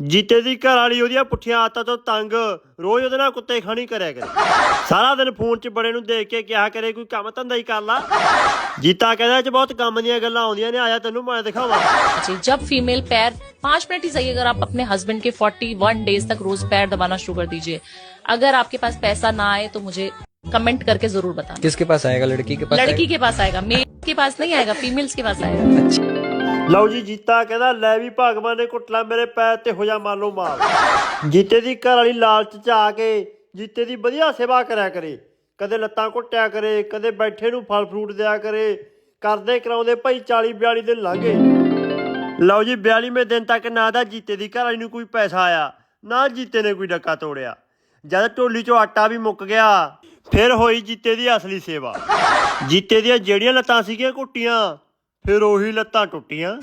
ਜੀਤੇ ਦੀ ਘਰ ਵਾਲੀ ਉਹਦੀਆਂ ਪੁੱਠੀਆਂ ਆਦਤਾਂ ਤੋਂ ਤੰਗ ਰੋਜ਼ ਉਹਦੇ ਨਾਲ ਕੁੱਤੇ ਖਾਣੀ ਕਰਿਆ ਕਰੇ ਸਾਰਾ ਦਿਨ ਫੋਨ 'ਚ ਬੜੇ ਨੂੰ ਦੇਖ ਕੇ ਕਿਹਾ ਕਰੇ ਕੋਈ ਕੰਮ ਧੰਦਾ ਹੀ ਕਰ ਲਾ ਜੀਤਾ ਕਹਿੰਦਾ ਇਹ 'ਚ ਬਹੁਤ ਕੰਮ ਦੀਆਂ ਗੱਲਾਂ ਆਉਂਦੀਆਂ ਨੇ ਆਇਆ ਤੈਨੂੰ ਮੈਂ ਦਿਖਾਵਾਂ जी जब फीमेल पैर पांच मिनट ही सही अगर आप अपने हस्बैंड के 41 डेज तक रोज पैर दबाना शुरू कर दीजिए अगर आपके पास पैसा ना आए तो मुझे कमेंट करके जरूर बताना किसके पास आएगा लड़की के पास लड़की के पास आएगा मेल के पास नहीं आएगा फीमेल्स के पास आएगा ਲਓ ਜੀ, ਜੀਤਾ ਕਹਿੰਦਾ, ਲੈ ਵੀ ਭਗਵਾਨ ਨੇ ਘੁੱਟਲਾ ਮੇਰੇ ਪੈਰ ਤੇ, ਹੋ ਜਾ ਮਾਲੋ ਮਾਲ ਜੀਤੇ ਦੀ ਘਰ ਵਾਲੀ ਲਾਲਚ ਚ ਆ ਕੇ ਜੀਤੇ ਦੀ ਵਧੀਆ ਸੇਵਾ ਕਰਿਆ ਕਰੇ। ਕਦੇ ਲੱਤਾਂ ਘੁੱਟਿਆ ਕਰੇ, ਕਦੇ ਬੈਠੇ ਨੂੰ ਫਲ ਫਰੂਟ ਦਿਆ ਕਰੇ। ਕਰਦੇ ਕਰਾਉਂਦੇ ਭਾਈ 40 42 ਦਿਨ ਲੰਘੇ। ਲਓ ਜੀ 42ਵੇਂ ਦਿਨ ਤੱਕ ਨਾ ਦਾ ਜੀਤੇ ਦੀ ਘਰ ਵਾਲੀ ਨੂੰ ਕੋਈ ਪੈਸਾ ਆਇਆ, ਨਾ ਜੀਤੇ ਨੇ ਕੋਈ ਡੱਕਾ ਤੋੜਿਆ। ਜਦ ਢੋਲੀ ਚੋਂ ਆਟਾ ਵੀ ਮੁੱਕ ਗਿਆ, ਫਿਰ ਹੋਈ ਜੀਤੇ ਦੀ ਅਸਲੀ ਸੇਵਾ। ਜੀਤੇ ਦੀਆਂ ਜਿਹੜੀਆਂ ਲੱਤਾਂ ਸੀਗੀਆਂ ਘੁੱਟੀਆਂ ਫਿਰ ਉਹੀ ਲੱਤਾਂ ਟੁੱਟੀਆਂ।